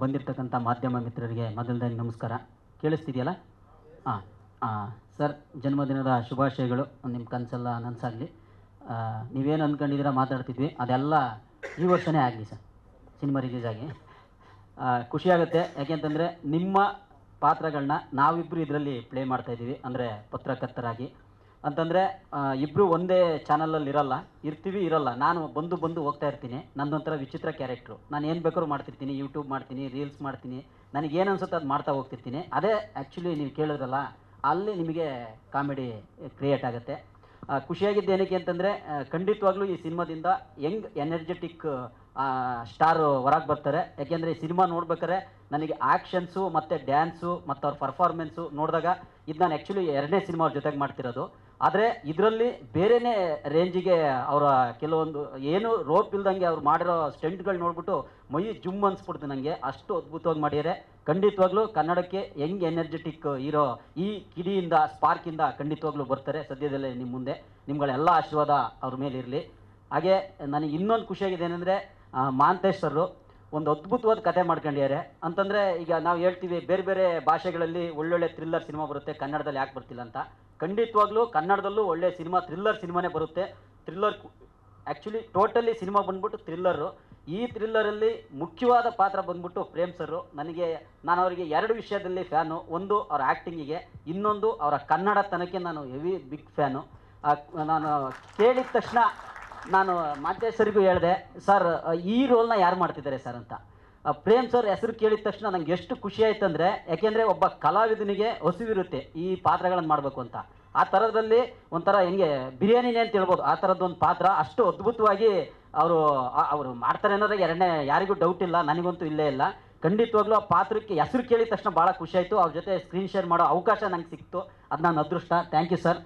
ಬಂದಿರತಕ್ಕಂಥ ಮಾಧ್ಯಮ ಮಿತ್ರರಿಗೆ ಮೊದಲನೇ ನಮಸ್ಕಾರ. ಕೇಳಿಸ್ತಿದೆಯಲ್ಲ? ಹಾಂ ಸರ್, ಜನ್ಮದಿನದ ಶುಭಾಶಯಗಳು ನಿಮ್ಮ ಕನಸೆಲ್ಲ ನನಸಾಗಲಿ. ನೀವೇನು ಅಂದ್ಕೊಂಡಿದ್ದೀರಾ ಮಾತಾಡ್ತಿದ್ವಿ. ಅದೆಲ್ಲ ಈ ವರ್ಷನೇ ಆಗಲಿ ಸರ್. ಸಿನಿಮಾ ರಿಲೀಸ್ ಆಗಿ. ಖುಷಿಯಾಗುತ್ತೆ ಯಾಕೆಂತಂದರೆ ನಿಮ್ಮ ಪಾತ್ರಗಳನ್ನ ನಾವಿಬ್ಬರು ಇದರಲ್ಲಿ ಪ್ಲೇ ಮಾಡ್ತಾ ಇದ್ದೀವಿ. ಅಂದರೆ ಪತ್ರಕರ್ತರಾಗಿ. ಅಂತಂದರೆ ಇಬ್ಬರು ಒಂದೇ ಚಾನಲಲ್ಲಿ ಇರಲ್ಲ, ಇರ್ತೀವಿ, ಇರಲ್ಲ. ನಾನು ಬಂದು ಬಂದು ಹೋಗ್ತಾ ಇರ್ತೀನಿ. ನಂದೊಂಥರ ವಿಚಿತ್ರ ಕ್ಯಾರೆಕ್ಟ್ರು ನಾನು ಏನು ಬೇಕಾದ್ರೂ ಮಾಡ್ತಿರ್ತೀನಿ ಯೂಟ್ಯೂಬ್ ಮಾಡ್ತೀನಿ ರೀಲ್ಸ್ ಮಾಡ್ತೀನಿ. ನನಗೆ ಏನು ಅನ್ಸುತ್ತೆ ಅದು ಮಾಡ್ತಾ ಹೋಗ್ತಿರ್ತೀನಿ. ಅದೇ ಆ್ಯಕ್ಚುಲಿ ನೀವು ಕೇಳಿದ್ರಲ್ಲ, ಅಲ್ಲಿ ನಿಮಗೆ ಕಾಮಿಡಿ ಕ್ರಿಯೇಟ್ ಆಗುತ್ತೆ. ಖುಷಿಯಾಗಿದ್ದು ಏನಕ್ಕೆ ಅಂತಂದರೆ ಖಂಡಿತವಾಗ್ಲೂ ಈ ಸಿನಿಮಾದಿಂದ ಹೆಂಗ್ ಎನರ್ಜೆಟಿಕ್ ಸ್ಟಾರ್ ಹೊರಗೆ ಬರ್ತಾರೆ. ಯಾಕೆಂದರೆ ಈ ಸಿನಿಮಾ ನೋಡ್ಬೇಕಾದ್ರೆ ನನಗೆ ಆ್ಯಕ್ಷನ್ಸು ಮತ್ತು ಡ್ಯಾನ್ಸು ಮತ್ತು ಅವ್ರ ಪರ್ಫಾರ್ಮೆನ್ಸು ನೋಡಿದಾಗ ಇದು ನಾನು ಆ್ಯಕ್ಚುಲಿ ಎರಡನೇ ಸಿನಿಮಾ ಅವ್ರ ಜೊತೆಗೆ ಮಾಡ್ತಿರೋದು. ಆದರೆ ಇದರಲ್ಲಿ ಬೇರೆನೇ ರೇಂಜಿಗೆ ಅವರ ಕೆಲವೊಂದು ಏನು ರೋಪ್ ಇಲ್ದಂಗೆ ಅವ್ರು ಮಾಡಿರೋ ಸ್ಟೆಂಟ್ಗಳು ನೋಡ್ಬಿಟ್ಟು ಮೈ ಜುಮ್ ಅನ್ಸ್ಬಿಡ್ತು ನನಗೆ ಅಷ್ಟು ಅದ್ಭುತವಾಗಿ ಮಾಡಿದ್ದಾರೆ ಖಂಡಿತವಾಗ್ಲೂ ಕನ್ನಡಕ್ಕೆ ಹೆಂಗ್ ಎನರ್ಜೆಟಿಕ್ ಇರೋ ಈ ಕಿಡಿಯಿಂದ, ಸ್ಪಾರ್ಕಿಂದ ಖಂಡಿತವಾಗ್ಲೂ ಬರ್ತಾರೆ ಸದ್ಯದಲ್ಲೇ ನಿಮ್ಮ ಮುಂದೆ. ನಿಮ್ಗಳೆಲ್ಲ ಆಶೀರ್ವಾದ ಅವ್ರ ಇರಲಿ ಹಾಗೆ ನನಗೆ ಇನ್ನೊಂದು ಖುಷಿಯಾಗಿದೆ ಏನಂದರೆ ಮಾಂತೇಶ್ ಸರ್ ಒಂದು ಅದ್ಭುತವಾದ ಕತೆ ಮಾಡ್ಕೊಂಡಿದ್ದಾರೆ. ಅಂತಂದರೆ ಈಗ ನಾವು ಹೇಳ್ತೀವಿ ಬೇರೆ ಬೇರೆ ಭಾಷೆಗಳಲ್ಲಿ ಒಳ್ಳೊಳ್ಳೆ ಥ್ರಿಲ್ಲರ್ ಸಿನಿಮಾ ಬರುತ್ತೆ, ಕನ್ನಡದಲ್ಲಿ ಯಾಕೆ ಬರ್ತಿಲ್ಲ ಅಂತ. ಖಂಡಿತವಾಗ್ಲೂ ಕನ್ನಡದಲ್ಲೂ ಒಳ್ಳೆ ಸಿನಿಮಾ ಥ್ರಿಲ್ಲರ್ ಸಿನಿಮಾನೇ ಬರುತ್ತೆ. ಥ್ರಿಲ್ಲರ್ ಆ್ಯಕ್ಚುಲಿ ಟೋಟಲಿ ಸಿನಿಮಾ ಬಂದ್ಬಿಟ್ಟು ಥ್ರಿಲ್ಲರು ಈ ಥ್ರಿಲ್ಲರಲ್ಲಿ ಮುಖ್ಯವಾದ ಪಾತ್ರ ಬಂದ್ಬಿಟ್ಟು ಪ್ರೇಮ್ ಸರ್ ನನಗೆ, ನಾನು ಅವರಿಗೆ ಎರಡು ವಿಷಯದಲ್ಲಿ ಫ್ಯಾನು. ಒಂದು ಅವರ ಆ್ಯಕ್ಟಿಂಗಿಗೆ ಇನ್ನೊಂದು ಅವರ ಕನ್ನಡತನಕ್ಕೆ ನಾನು ಹೆವಿ ಬಿಗ್ ಫ್ಯಾನು ನಾನು ಕೇಳಿದ ತಕ್ಷಣ ನಾನು ಮಾತೇಶ್ವರಿಗೂ ಹೇಳಿದೆ, ಸರ್, ಈ ರೋಲ್ನ ಯಾರು ಮಾಡ್ತಿದ್ದಾರೆ ಸರ್ ಅಂತ? ಪ್ರೇಮ್ ಸರ್ ಹೆಸರು ಕೇಳಿದ ತಕ್ಷಣ ನನಗೆ ಎಷ್ಟು ಖುಷಿ ಆಯ್ತು ಅಂದರೆ, ಯಾಕೆಂದರೆ ಒಬ್ಬ ಕಲಾವಿದನಿಗೆ ಹಸಿವಿರುತ್ತೆ ಈ ಪಾತ್ರಗಳನ್ನು ಮಾಡಬೇಕು ಅಂತ. ಆ ಥರದಲ್ಲಿ ಒಂಥರ ಹೆಂಗೆ ಬಿರಿಯಾನಿನೇ ಅಂತ ಹೇಳ್ಬೋದು. ಆ ಥರದ್ದೊಂದು ಪಾತ್ರ ಅಷ್ಟು ಅದ್ಭುತವಾಗಿ ಅವರು ಅವರು ಮಾಡ್ತಾರೆ ಅನ್ನೋದಾಗ ಎರಡನೇ, ಯಾರಿಗೂ ಡೌಟ್ ಇಲ್ಲ, ನನಗಂತೂ ಇಲ್ಲೇ ಇಲ್ಲ. ಖಂಡಿತವಾಗ್ಲೂ ಆ ಪಾತ್ರಕ್ಕೆ ಹೆಸರು ಕೇಳಿದ ತಕ್ಷಣ ಭಾಳ ಖುಷಿ ಆಯಿತು. ಅವ್ರ ಜೊತೆ ಸ್ಕ್ರೀನ್ ಶೇರ್ ಮಾಡೋ ಅವಕಾಶ ನಂಗೆ ಸಿಕ್ತು. ಅದು ನನ್ನ ಅದೃಷ್ಟ. Thank you sir